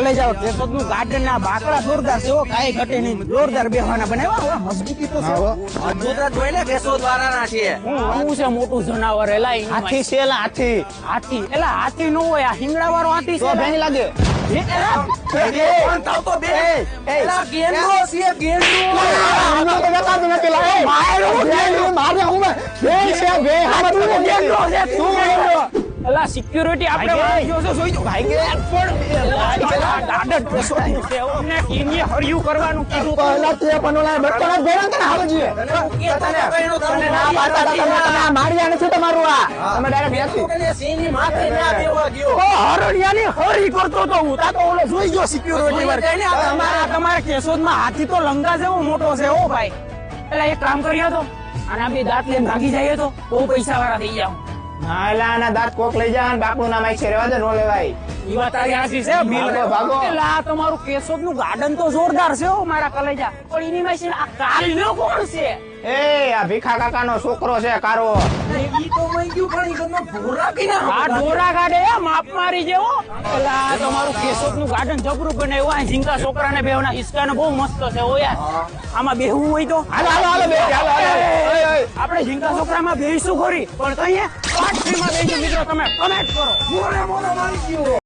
લઈ જાઓ કેશોદનું ગાર્ડન ના બાકડા જોરદાર છે કાંઈ ઘટે નહીં જોરદાર બેહવાના બનાવ્યા મજબૂતી તો છે ગુજરાત ને કેશોદ વાળાના છીએ હું છે મોટું જનાવર એલા હાથી છે એલા હાથી હાથી એલા હાથી નો હોય આ હિંગડા વાળો હાથી છે ભાઈ લાગે મારે હું એલા સિક્યુરિટી આપણે ભાઈ, છે જોઈ જો ભાઈ કે? દાદા કેશોદનું છે હો. અમને કિંગે હરિયું કરવાનું કીધું પહેલા તે. પણ ઓલા બચ્ચાનો જ તને હાલો જોઈએ. તને કઈનું તને ના પાડતા તમે તમે માર્યા નથી તમારું આ. તમે ડાયરેક્ટ બેસી. તને માથે ના બેવા ગયો. ઓ, હરણિયાની હરી કરતો તો હું તા તો ઓલો જોઈ ગયો સિક્યુરિટી ને, તમારા તમારા કેશોદમાં હાથી તો લંગા જેવો મોટો છે ઓ ભાઈ. એટલે એક કામ કરીએ તો આના બે દાંત લઈને ભાગી જઈએ તો બહુ પૈસા વાળા થઈ જાવ ના દાંત કોક લઈ જા બાપનું નામ આઈ છે રેવા દે નો લેવાય. ઈ વાત તારી હાચી છે બિલ ભાગો, ભાગો. તમારું કેશોદનું ગાર્ડન તો જોરદાર છે હો મારા કલેજા. પણ એની માં છે ને આ કાલ્યો કોણ છે? એ આ ભીખા કાકાનો છોકરો છે કારો. ઈ તો મઈ ગયું પણ ઈ ઘરનો ભૂરા કે ના આ ઢોરા ગાડે માપ મારી જેવો. લા તમારું કેશોદનું ગાર્ડન જબરું બનાવ્યું આ છોકરા ને બેવના હિસકાને બહુ મસ્ત છે ઓ યાર. આમાં બેહવું હોય તો? હાલો હાલો હાલો બે હાલો હાલો. આપણે ઝીંકા છોકરામાં બેહીશું ખરી. પણ કહીએ પાઠમાં બેહીશું મિત્રો તમે કમેન્ટ કરો. મોરે મોરે મારી ગયો